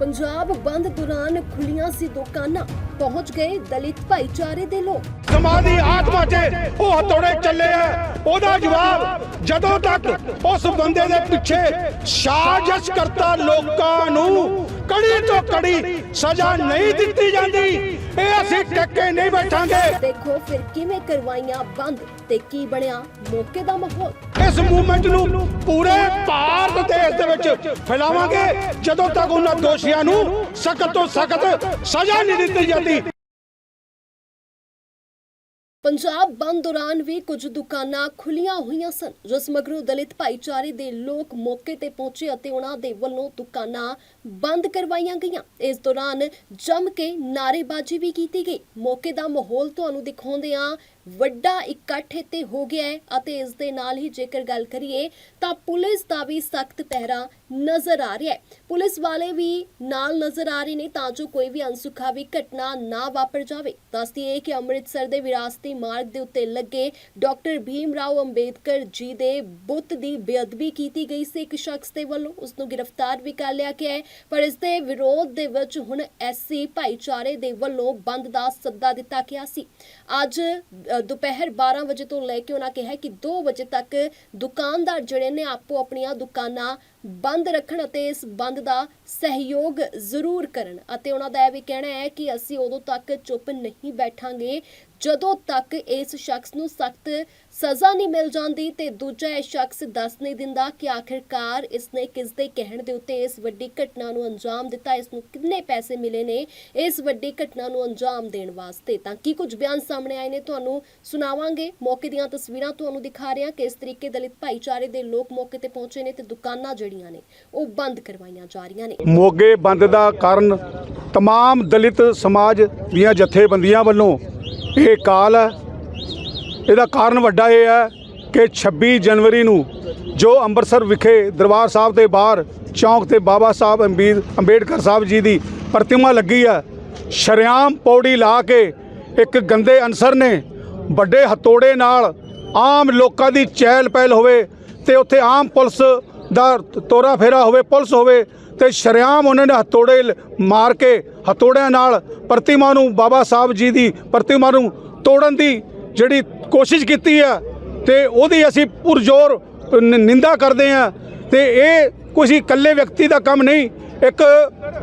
ਪੰਜਾਬ ਬੰਦ ਦੌਰਾਨ ਖੁੱਲੀਆਂ ਸੀ ਦੁਕਾਨਾਂ, ਪਹੁੰਚ ਗਏ ਦਲਿਤ ਭਾਈਚਾਰੇ ਦੇ ਲੋਕ। ਸਮਾਧੀ ਆਤਮਾ 'ਚ ਉਹ ਹਥੌੜੇ ਚੱਲੇ ਆ। ਉਹਦਾ ਜਵਾਬ ਜਦੋਂ ਤੱਕ ਉਸ ਬੰਦੇ ਦੇ ਪਿੱਛੇ ਸਾਜ਼ਿਸ਼ ਕਰਤਾ ਲੋਕਾਂ ਨੂੰ ਕੜੀ ਤੋਂ ਕੜੀ ਸਜ਼ਾ ਨਹੀਂ ਦਿੱਤੀ ਜਾਂਦੀ। ਇਹ ਅਸੀਂ ਟੱਕੇ ਨਹੀਂ ਬੈਠਾਂਗੇ। ਦੇਖੋ ਫਿਰ ਕਿਵੇਂ ਕਰਵਾਈਆਂ ਬੰਦ ਤੇ ਕੀ ਬਣਿਆ ਮੌਕੇ ਦਾ ਮਾਹੌਲ। ਇਸ ਮੂਵਮੈਂਟ ਨੂੰ ਪੂਰੇ ਭਾਰਤ ਦੇਸ਼ ਦੇ ਵਿੱਚ ਫੈਲਾਵਾਂਗੇ। ਜਦੋਂ ਤੱਕ ਉਹਨਾਂ ਦੋਸ਼ੀਆਂ ਨੂੰ ਸਖਤ ਤੋਂ ਸਖਤ ਸਜ਼ਾ ਨਹੀਂ ਦਿੱਤੀ ਜਾਂਦੀ। ਪੰਜਾਬ ਬੰਦ ਦੌਰਾਨ ਵੀ ਕੁਝ ਦੁਕਾਨਾਂ ਖੁੱਲੀਆਂ ਹੋਈਆਂ ਸਨ, ਜਿਸ ਮਗਰੋਂ ਦਲਿਤ ਭਾਈਚਾਰੇ ਦੇ ਲੋਕ ਮੌਕੇ ਤੇ ਪਹੁੰਚੇ ਅਤੇ ਉਹਨਾਂ ਦੇ ਵੱਲੋਂ ਦੁਕਾਨਾਂ ਬੰਦ ਕਰਵਾਈਆਂ ਗਈਆਂ। ਇਸ ਦੌਰਾਨ ਜੰਮ ਕੇ ਨਾਰੇਬਾਜ਼ੀ ਵੀ ਕੀਤੀ ਗਈ। ਮੌਕੇ ਦਾ ਮਾਹੌਲ ਤੁਹਾਨੂੰ ਦਿਖਾਉਂਦੇ ਆ ਵੱਡਾ ਇਕੱਠ ਇੱਥੇ ਹੋ ਗਿਆ ਹੈ ਅਤੇ ਇਸ ਦੇ ਨਾਲ ਹੀ ਜੇਕਰ ਗੱਲ ਕਰੀਏ ਤਾਂ ਪੁਲਿਸ ਦਾ ਵੀ ਸਖਤ ਪਹਿਰਾ ਨਜ਼ਰ ਆ ਰਿਹਾ ਹੈ। ਪੁਲਿਸ ਵਾਲੇ ਵੀ ਨਾਲ ਨਜ਼ਰ ਆ ਰਹੇ ਨੇ ਤਾਂ ਜੋ ਕੋਈ ਵੀ ਅਨਸੁਖਾਵੀ ਘਟਨਾ ਨਾ ਵਾਪਰ ਜਾਵੇ। ਦੱਸਦੀ ਹੈ ਕਿ ਅੰਮ੍ਰਿਤਸਰ ਦੇ ਵਿਰਾਸਤੀ ਮਾਰਗ ਦੇ ਉੱਤੇ ਲੱਗੇ ਡਾਕਟਰ ਭੀਮ ਰਾਓ ਅੰਬੇਦਕਰ ਜੀ ਦੇ ਬੁੱਤ ਦੀ ਬੇਅਦਬੀ ਕੀਤੀ ਗਈ ਸੀ। ਇੱਕ ਸ਼ਖਸ ਦੇ ਵੱਲੋਂ ਉਸ ਨੂੰ ਗ੍ਰਿਫਤਾਰ ਵੀ ਕਰ ਲਿਆ ਗਿਆ ਹੈ। ਪਰ ਇਸ ਦੇ ਵਿਰੋਧ ਦੇ ਵਿੱਚ ਹੁਣ ਐਸਸੀ ਭਾਈਚਾਰੇ ਦੇ ਵੱਲੋਂ ਬੰਦ ਦਾ ਸੱਦਾ ਦਿੱਤਾ ਗਿਆ ਸੀ। ਅੱਜ ਦੁਪਹਿਰ 12 ਵਜੇ ਤੋਂ ਲੈ ਕੇ ਉਹਨਾਂ ਕਿਹਾ ਕਿ 2 ਵਜੇ ਤੱਕ ਦੁਕਾਨਦਾਰ ਜਿਹੜੇ ਨੇ ਆਪੋ ਆਪਣੀਆਂ ਦੁਕਾਨਾਂ ਬੰਦ ਰੱਖਣ ਅਤੇ ਇਸ ਬੰਦ ਦਾ ਸਹਿਯੋਗ ਜ਼ਰੂਰ ਕਰਨ। ਅਤੇ ਉਹਨਾਂ ਦਾ ਇਹ ਵੀ ਕਹਿਣਾ ਹੈ ਕਿ ਅਸੀਂ ਉਦੋਂ ਤੱਕ ਚੁੱਪ ਨਹੀਂ ਬੈਠਾਂਗੇ ਜਦੋਂ ਤੱਕ ਇਸ ਸ਼ਖਸ ਨੂੰ ਸਖਤ ਸਜ਼ਾ ਨਹੀਂ ਮਿਲ ਜਾਂਦੀ ਤੇ ਦੂਜਾ ਇਹ ਸ਼ਖਸ ਦੱਸ ਨਹੀਂ ਦਿੰਦਾ ਕਿ ਆਖਿਰਕਾਰ ਇਸਨੇ ਕਿਸ ਦੇ ਕਹਿਣ ਦੇ ਉੱਤੇ ਇਸ ਵੱਡੀ ਘਟਨਾ ਨੂੰ ਅੰਜਾਮ ਦਿੱਤਾ ਇਸ ਨੂੰ ਕਿੰਨੇ ਪੈਸੇ ਮਿਲੇ ਨੇ ਇਸ ਵੱਡੀ ਘਟਨਾ ਨੂੰ ਅੰਜਾਮ ਦੇਣ ਵਾਸਤੇ ਤਾਂ ਕੀ ਕੁਝ ਬਿਆਨ ਸਾਹਮਣੇ ਆਏ ਨੇ ਤੁਹਾਨੂੰ ਸੁਣਾਵਾਂਗੇ ਮੌਕੇ ਦੀਆਂ ਤਸਵੀਰਾਂ ਤੁਹਾਨੂੰ ਦਿਖਾ ਰਹੇ ਹਾਂ ਕਿ ਇਸ ਤਰੀਕੇ ਦਲਿਤ ਭਾਈਚਾਰੇ ਦੇ ਲੋਕ ਮੌਕੇ ਤੇ ਪਹੁੰਚੇ ਨੇ ਤੇ ਦੁਕਾਨਾਂ ਜਿਹੜੀਆਂ ਨੇ ਉਹ ਬੰਦ ਕਰਵਾਈਆਂ ਜਾ ਰਹੀਆਂ ਨੇ ਮੋਗੇ ਬੰਦ ਦਾ ਕਾਰਨ तमाम ਦਲਿਤ ਸਮਾਜ ਦੀਆਂ ਜਥੇਬੰਦੀਆਂ ਵੱਲੋਂ ਇਹ ਕਾਲ ਹੈ। ਇਹਦਾ ਕਾਰਨ ਵੱਡਾ ਇਹ ਹੈ ਕਿ 26 ਜਨਵਰੀ ਨੂੰ ਜੋ ਅੰਮ੍ਰਿਤਸਰ ਵਿਖੇ ਦਰਬਾਰ ਸਾਹਿਬ ਦੇ ਬਾਹਰ ਚੌਂਕ ਤੇ ਬਾਬਾ ਸਾਹਿਬ ਅੰਬੀਦ ਅੰਬੇਡਕਰ ਸਾਹਿਬ ਜੀ ਦੀ ਪ੍ਰਤਿਮਾ ਲੱਗੀ ਹੈ, ਸ਼ਰਿਆਮ ਪੌੜੀ ਲਾ ਕੇ ਇੱਕ ਗੰਦੇ ਅਨਸਰ ਨੇ ਵੱਡੇ ਹਤੋੜੇ ਨਾਲ ਆਮ ਲੋਕਾਂ ਦੀ ਚਹਿਲ ਪਹਿਲ ਹੋਵੇ ਤੇ ਉੱਥੇ ਆਮ ਪੁਲਿਸ ਦਾ ਤੋਰਾ ਫੇਰਾ ਹੋਵੇ, ਪੁਲਿਸ ਹੋਵੇ ਤੇ ਸ਼ਰਿਆਮ ਉਹਨਾਂ ਨੇ ਹਤੋੜੇ ਮਾਰ ਕੇ ਹਤੋੜਿਆਂ ਨਾਲ ਪ੍ਰਤਿਮਾ ਨੂੰ ਬਾਬਾ ਸਾਹਿਬ ਜੀ ਦੀ ਪ੍ਰਤਿਮਾ ਨੂੰ ਤੋੜਨ ਦੀ ਜਿਹੜੀ ਕੋਸ਼ਿਸ਼ ਕੀਤੀ ਹੈ ਤੇ ਉਹਦੀ ਅਸੀਂ ਪੁਰਜ਼ੋਰ ਨ- ਨਿੰਦਾ ਕਰਦੇ ਹਾਂ ਤੇ ਇਹ ਕੋਈ ਇਕੱਲੇ ਵਿਅਕਤੀ ਦਾ ਕੰਮ ਨਹੀਂ, ਇੱਕ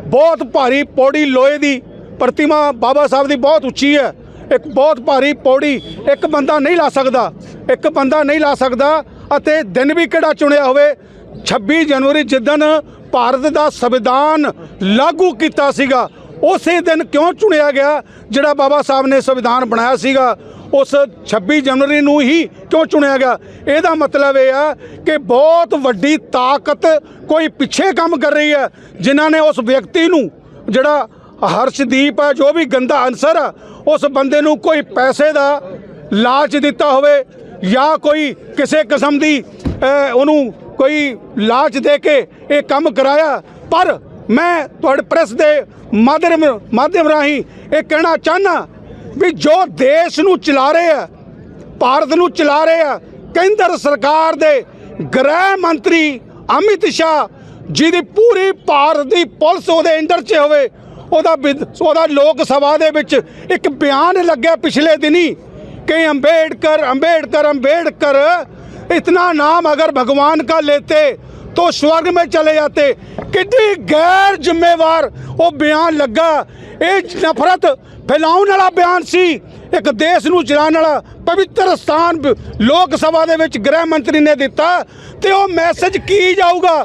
ਬਹੁਤ ਭਾਰੀ ਪੌੜੀ ਲੋਹੇ ਦੀ ਪ੍ਰਤਿਮਾ ਬਾਬਾ ਸਾਹਿਬ ਦੀ ਬਹੁਤ ਉੱਚੀ ਹੈ, ਇੱਕ ਬਹੁਤ ਭਾਰੀ ਪੌੜੀ ਇੱਕ ਬੰਦਾ ਨਹੀਂ ਲਾ ਸਕਦਾ, ਇੱਕ ਬੰਦਾ ਨਹੀਂ ਲਾ ਸਕਦਾ ਅਤੇ ਦਿਨ ਵੀ ਕਿਹੜਾ ਚੁਣਿਆ ਹੋਵੇ 26 ਜਨਵਰੀ ਜਿੱਦਣ ਭਾਰਤ ਦਾ ਸੰਵਿਧਾਨ ਲਾਗੂ ਕੀਤਾ ਸੀਗਾ। ਉਸੇ ਦਿਨ ਕਿਉਂ ਚੁਣਿਆ ਗਿਆ? ਜਿਹੜਾ ਬਾਬਾ ਸਾਹਿਬ ਨੇ ਸੰਵਿਧਾਨ ਬਣਾਇਆ ਸੀਗਾ, ਉਸ 26 ਜਨਵਰੀ ਨੂੰ ਹੀ ਕਿਉਂ ਚੁਣਿਆ ਗਿਆ? ਇਹਦਾ ਮਤਲਬ ਇਹ ਆ ਕਿ ਬਹੁਤ ਵੱਡੀ ਤਾਕਤ ਕੋਈ ਪਿੱਛੇ ਕੰਮ ਕਰ ਰਹੀ ਹੈ, ਜਿਨ੍ਹਾਂ ਨੇ ਉਸ ਵਿਅਕਤੀ ਨੂੰ, ਜਿਹੜਾ ਹਰਸ਼ਦੀਪ ਹੈ, ਜੋ ਵੀ ਗੰਦਾ ਅਨਸਰ ਆ, ਉਸ ਬੰਦੇ ਨੂੰ ਕੋਈ ਪੈਸੇ ਦਾ ਲਾਲਚ ਦਿੱਤਾ ਹੋਵੇ ਜਾਂ ਕੋਈ ਕਿਸੇ ਕਿਸਮ ਦੀ ਉਹਨੂੰ ਕੋਈ ਲਾਲਚ ਦੇ ਕੇ ਇਹ ਕੰਮ ਕਰਾਇਆ, ਪਰ ਮੈਂ ਤੁਹਾਡੇ ਪ੍ਰੈਸ ਦੇ ਮਾਧਿਅਮ ਮਾਧਿਅਮ ਰਾਹੀਂ ਇਹ ਕਹਿਣਾ ਚਾਹਨਾ ਵੀ ਜੋ ਦੇਸ਼ ਨੂੰ ਚਲਾ ਰਹੇ ਆ, ਭਾਰਤ ਨੂੰ ਚਲਾ ਰਹੇ ਆ, ਕੇਂਦਰ ਸਰਕਾਰ ਦੇ ਗ੍ਰਹਿ ਮੰਤਰੀ ਅਮਿਤ ਸ਼ਾਹ ਜਿਹਦੀ ਪੂਰੀ ਭਾਰਤ ਦੀ ਪੁਲਿਸ ਉਹਦੇ ਅੰਦਰ 'ਚ ਹੋਵੇ, ਉਹਦਾ ਉਹਦਾ ਲੋਕ ਸਭਾ ਦੇ ਵਿੱਚ ਇੱਕ ਬਿਆਨ ਲੱਗਿਆ ਪਿਛਲੇ ਦਿਨੀ ਕਿ ਅੰਬੇਡਕਰ ਅੰਬੇਡਕਰ ਅੰਬੇਡਕਰ इतना नाम अगर भगवान का लेते तो स्वर्ग में चले जाते कितनी गैर ਜ਼ਿੰਮੇਵਾਰ ਉਹ ਬਿਆਨ ਲੱਗਾ ਇਹ ਨਫ਼ਰਤ ਫੈਲਾਉਣ ਵਾਲਾ ਬਿਆਨ ਸੀ ਇੱਕ ਦੇਸ਼ ਨੂੰ ਚਲਾਉਣ ਵਾਲਾ ਪਵਿੱਤਰ ਸਥਾਨ ਬ- ਲੋਕ ਸਭਾ ਦੇ ਵਿੱਚ ਗ੍ਰਹਿ ਮੰਤਰੀ ਨੇ ਦਿੱਤਾ ਤੇ ਉਹ ਮੈਸੇਜ ਕੀ ਜਾਊਗਾ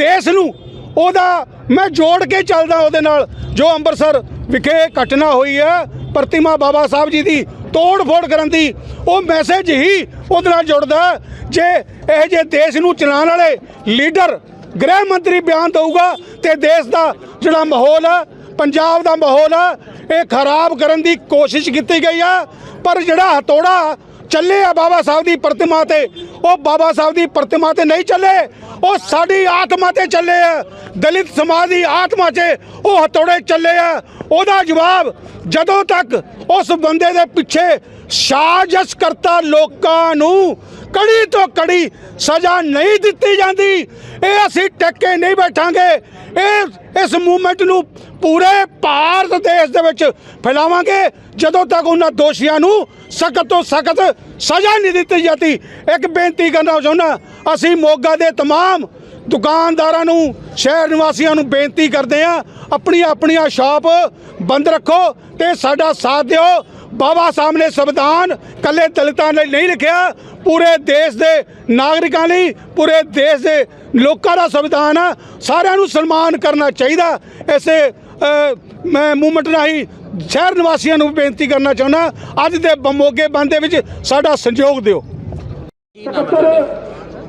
ਦੇਸ਼ ਨੂੰ ਉਹਦਾ ਮੈਂ ਜੋੜ ਕੇ ਚੱਲਦਾ ਉਹਦੇ ਨਾਲ। ਜੋ ਅੰਮ੍ਰਿਤਸਰ ਵਿਖੇ ਘਟਨਾ ਹੋਈ ਹੈ, ਪ੍ਰਤਿਮਾ ਬਾਬਾ ਸਾਹਿਬ ਜੀ ਦੀ ਤੋੜ ਫੋੜ ਕਰਨ ਦੀ, ਉਹ ਮੈਸੇਜ ਹੀ ਉਹਦੇ ਨਾਲ ਜੁੜਦਾ ਜੇ ਇਹ ਜੇ ਦੇਸ਼ ਨੂੰ ਚਲਾਉਣ ਵਾਲੇ ਲੀਡਰ ਗ੍ਰਹਿ ਮੰਤਰੀ ਬਿਆਨ ਦਊਗਾ, ਤੇ ਦੇਸ਼ ਦਾ ਜਿਹੜਾ ਮਾਹੌਲ ਹੈ, ਪੰਜਾਬ ਦਾ ਮਾਹੌਲ ਹੈ, ਇਹ ਖਰਾਬ ਕਰਨ ਦੀ ਕੋਸ਼ਿਸ਼ ਕੀਤੀ ਗਈ ਆ ਪਰ ਜਿਹੜਾ ਹਤੋੜਾ ਚੱਲੇ ਆ ਬਾਬਾ ਸਾਹਿਬ ਦੀ ਪ੍ਰਤਿਮਾ ਤੇ। ਉਹ ਬਾਬਾ ਸਾਹਿਬ ਦੀ ਪ੍ਰਤਿਮਾ ਤੇ ਨਹੀਂ ਚੱਲੇ। ਉਹ ਸਾਡੀ ਆਤਮਾ ਤੇ ਚੱਲੇ ਆ। ਦਲਿਤ ਸਮਾਜ ਦੀ ਆਤਮਾ 'ਚ ਉਹ ਹਤੋੜੇ ਚੱਲੇ ਆ। ਉਹਦਾ ਜਵਾਬ ਜਦੋਂ ਤੱਕ ਉਸ ਬੰਦੇ ਦੇ ਪਿੱਛੇ ਸਾਜ਼ਿਸ਼ ਕਰਤਾ ਲੋਕਾਂ ਨੂੰ ਕੜੀ ਤੋਂ ਕੜੀ ਸਜ਼ਾ ਨਹੀਂ ਦਿੱਤੀ ਜਾਂਦੀ। ਇਹ ਅਸੀਂ ਟੱਕੇ ਨਹੀਂ ਬੈਠਾਂਗੇ। ਇਹ, ਇਸ ਮੂਵਮੈਂਟ ਨੂੰ ਪੂਰੇ ਭਾਰਤ ਦੇਸ਼ ਦੇ ਵਿੱਚ ਫੈਲਾਵਾਂਗੇ। ਜਦੋਂ ਤੱਕ ਉਹਨਾਂ ਦੋਸ਼ੀਆਂ ਨੂੰ ਸਖਤ ਤੋਂ ਸਖਤ ਸਜ਼ਾ ਨਹੀਂ ਦਿੱਤੀ ਜਾਂਦੀ, ਇੱਕ ਬੇਨਤੀ ਕਰਨਾ ਚਾਹੁੰਦਾ, ਅਸੀਂ ਮੋਗਾ ਦੇ ਤਮਾਮ ਦੁਕਾਨਦਾਰਾਂ ਨੂੰ, ਸ਼ਹਿਰ ਨਿਵਾਸੀਆਂ ਨੂੰ ਬੇਨਤੀ ਕਰਦੇ ਆ ਆਪਣੀ ਆਪਣੀਆਂ ਸ਼ਾਪ ਬੰਦ ਰੱਖੋ ਤੇ ਸਾਡਾ ਸਾਥ ਦਿਓ। ਬਾਬਾ ਸਾਹਿਬ ਨੇ ਸੰਵਿਧਾਨ ਕੱਲੇ ਦਲਿਤਾਂ ਲਈ ਨਹੀਂ ਲਿਖਿਆ, ਪੂਰੇ ਦੇਸ਼ ਦੇ ਨਾਗਰਿਕਾਂ ਲਈ, ਪੂਰੇ ਦੇਸ਼ ਦੇ ਲੋਕਾਂ ਦਾ ਸੰਵਿਧਾਨ ਆ। ਸਾਰਿਆਂ ਨੂੰ ਸਨਮਾਨ ਕਰਨਾ ਚਾਹੀਦਾ। ਇਸੇ ਮੈਂ ਮੂਵਮੈਂਟ ਰਾਹੀਂ ਸ਼ਹਿਰ ਨਿਵਾਸੀਆਂ ਨੂੰ ਬੇਨਤੀ ਕਰਨਾ ਚਾਹੁੰਦਾ, ਅੱਜ ਦੇ ਮੋਗੇ ਬੰਦ ਦੇ ਵਿੱਚ ਸਾਡਾ ਸਹਿਯੋਗ ਦਿਓ।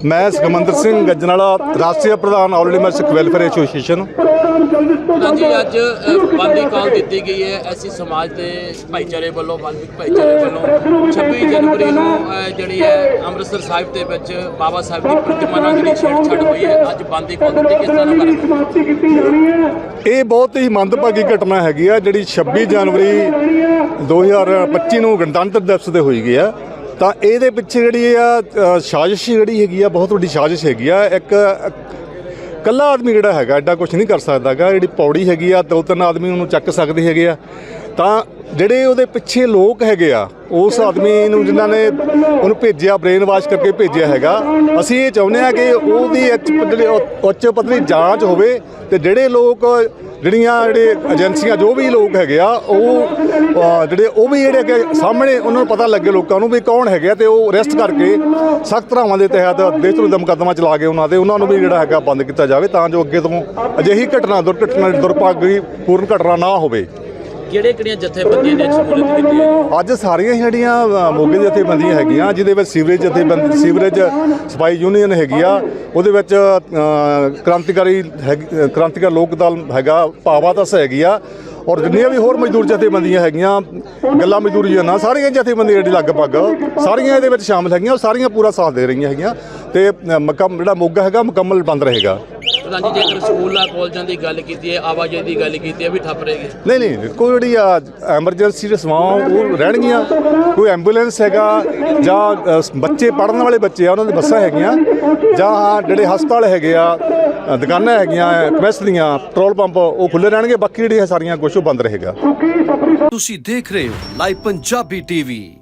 ਮੈਂ ਸੁਖਮੰਦਰ ਸਿੰਘ ਗੱਜਨਾਲਾ ਰਾਸ਼ਟਰੀ ਪ੍ਰਧਾਨ all India Sikh welfare association. ਹਾਂਜੀ ਅੱਜ ਬੰਦ ਕਾਲ ਦਿੱਤੀ ਗਈ ਹੈ। ਐਸੀ ਸਮਾਜ ਦੇ ਭਾਈਚਾਰੇ ਵੱਲੋਂ ਬੰਦਿਕ ਭਾਈਚਾਰੇ ਵੱਲੋਂ 26 ਜਨਵਰੀ ਨੂੰ ਜਿਹੜੀ ਹੈ ਅੰਮ੍ਰਿਤਸਰ ਸਾਹਿਬ ਦੇ ਵਿੱਚ ਬਾਬਾ ਸਾਹਿਬ ਦੀ ਪ੍ਰਤਿਮਾ ਨਾਲ ਜਿਹੜੀ ਛੇੜਛਾੜ ਹੋਈ ਹੈ। ਅੱਜ ਬੰਦ ਕਾਲ ਦਿੱਤੀ ਕਿਸ ਤਰ੍ਹਾਂ ਇਹ ਬਹੁਤ ਹੀ ਮੰਦਭਾਗੀ ਘਟਨਾ ਹੈਗੀ ਆ ਜਿਹੜੀ 26 ਜਨਵਰੀ 2025 ਨੂੰ ਗਣਤੰਤਰ ਦਿਵਸ ਤੇ ਹੋਈ ਗਈ ਆ ਤਾਂ ਇਹਦੇ ਪਿੱਛੇ ਜਿਹੜੀ ਆ ਸਾਜ਼ਿਸ਼ ਜਿਹੜੀ ਹੈਗੀ ਆ, ਬਹੁਤ ਵੱਡੀ ਸਾਜ਼ਿਸ਼ ਹੈਗੀ ਆ। ਇੱਕ ਕੱਲਾ ਆਦਮੀ ਜਿਹੜਾ ਹੈਗਾ, ਐਡਾ ਕੁਝ ਨਹੀਂ ਕਰ ਸਕਦਾਗਾ। ਜਿਹੜੀ ਪੌੜੀ ਹੈਗੀ ਆ ਦੋ ਤਿੰਨ ਆਦਮੀ ਉਹਨੂੰ ਚੱਕ ਸਕਦੇ ਹੈਗੇ ਆ। ਤਾਂ ਜਿਹੜੇ ਉਹਦੇ ਪਿੱਛੇ ਲੋਕ ਹੈਗੇ ਆ ਉਸ ਆਦਮੀ ਨੂੰ ਜਿਨ੍ਹਾਂ ਨੇ ਉਹਨੂੰ ਭੇਜਿਆ ਬ੍ਰੇਨ ਵਾਸ਼ ਕਰਕੇ ਭੇਜਿਆ ਹੈਗਾ ਅਸੀਂ ਇਹ ਚਾਹੁੰਦੇ ਆ ਕਿ ਉਹਦੀ ਉੱਚ ਪੱਧਰੀ ਉੱਚ ਪੱਧਰੀ ਜਾਂਚ ਹੋਵੇ ਤੇ ਜਿਹੜੇ ਲੋਕ ਜਿਹੜੀਆਂ ਜਿਹੜੇ ਏਜੰਸੀਆਂ ਜੋ ਵੀ ਲੋਕ ਹੈਗੇ ਆ ਉਹ ਜਿਹੜੇ ਉਹ ਵੀ ਜਿਹੜੇ ਕਿ ਸਾਹਮਣੇ ਉਹਨਾਂ ਨੂੰ ਪਤਾ ਲੱਗੇ ਲੋਕਾਂ ਨੂੰ ਵੀ ਕੌਣ ਹੈਗੇ ਆ ਤੇ ਉਹ ਅਰੈਸਟ ਕਰਕੇ ਸਖਤ ਧਾਰਾਵਾਂ ਦੇ ਤਹਿਤ ਦੇਸ਼ ਵਿਰੁੱਧ ਮੁਕੱਦਮਾ ਚਲਾ ਕੇ ਉਹਨਾਂ ਦੇ ਉਹਨਾਂ ਨੂੰ ਵੀ ਜਿਹੜਾ ਹੈਗਾ ਬੰਦ ਕੀਤਾ ਜਾਵੇ ਤਾਂ ਜੋ ਅੱਗੇ ਤੋਂ ਅਜਿਹੀ ਘਟਨਾ ਦੁਰਘਟਨਾ ਦੁਰਭਾਗੀ ਪੂਰਨ ਘਟਨਾ ਨਾ ਹੋਵੇ। ਕਿਹੜੇ ਕਿਹੜੀਆਂ ਜਥੇਬੰਦੀਆਂ ਨੇ ਸ਼ਮੂਲੀਅਤ ਕੀਤੀ ਹੈ? ਅੱਜ ਸਾਰੀਆਂ ਹੀ ਜਿਹੜੀਆਂ ਅ, ਮੋਗੇ ਜਥੇਬੰਦੀਆਂ ਹੈਗੀਆਂ ਜਿਹਦੇ ਵਿੱਚ ਸੀਵਰੇਜ ਜਥੇਬੰਦ ਸੀਵਰੇਜ ਸਫ਼ਾਈ ਯੂਨੀਅਨ ਹੈਗੀ ਆ ਉਹਦੇ ਵਿੱਚ ਅ, ਕ੍ਰਾਂਤੀਕਾਰੀ ਹੈਗੀ- ਅ, ਕ੍ਰਾਂਤੀਕਾਰੀ ਲੋਕ ਦਲ ਹੈਗਾ ਪਾਵਾ ਤਸ ਹੈਗੀ ਆ ਔਰ ਜਿੰਨੀਆਂ ਵੀ ਹੋਰ ਮਜ਼ਦੂਰ ਜਥੇਬੰਦੀਆਂ ਹੈਗੀਆਂ ਗੱਲਾਂ ਮਜ਼ਦੂਰ ਯੂਨੀਅਨਾਂ ਸਾਰੀਆਂ ਜਥੇਬੰਦੀਆਂ ਜਿਹੜੀ ਲਗਭਗ ਸਾਰੀਆਂ ਇਹਦੇ ਵਿੱਚ ਸ਼ਾਮਲ ਹੈਗੀਆਂ ਉਹ ਸਾਰੀਆਂ ਪੂਰਾ ਸਾਥ ਦੇ ਰਹੀਆਂ ਹੈਗੀਆਂ ਤੇ ਅ, ਮੁਕੰਮ ਜਿਹੜਾ ਮੋਗਾ ਹੈਗਾ ਮੁਕੰਮਲ ਬੰਦ ਰਹੇਗਾ। ਪ੍ਰਧਾਨ ਜੀ ਜੇਕਰ ਸਕੂਲਾਂ ਕਾਲਜਾਂ ਦੀ ਗੱਲ ਕੀਤੀ ਹੈ ਆਵਾਜਾਈ ਦੀ ਗੱਲ ਕੀਤੀ ਹੈ ਵੀ ਠੱਪ ਰਹੇਗੀ ਨਹੀਂ ਨਹੀਂ ਕੋਈ ਜਿਹੜੀ ਆ ਐਮਰਜੈਂਸੀ ਦੇ ਸੇਵਾਵਾਂ ਉਹ ਰਹਿਣਗੀਆਂ। ਕੋਈ ਐਂਬੂਲੈਂਸ ਹੈਗਾ ਜਾਂ ਬੱਚੇ ਪੜਨ ਵਾਲੇ ਬੱਚੇ ਆ ਉਹਨਾਂ ਦੀ ਬੱਸਾਂ ਹੈਗੀਆਂ। ਜਾਂ ਹਾਂ ਜਿਹੜੇ ਹਸਪਤਾਲ ਹੈਗੇ ਆ ਦੁਕਾਨਾਂ ਹੈਗੀਆਂ ਕਮੈਸ ਦੀਆਂ ਪੈਟਰੋਲ ਪੰਪ ਉਹ ਖੁੱਲੇ ਰਹਿਣਗੇ ਬਾਕੀ ਜਿਹੜੀਆਂ ਸਾਰੀਆਂ ਕੁਝ ਉਹ ਬੰਦ ਰਹੇਗਾ। ਤੁਸੀਂ ਦੇਖ ਰਹੇ ਹੋ ਲਾਈਵ ਪੰਜਾਬੀ ਟੀਵੀ।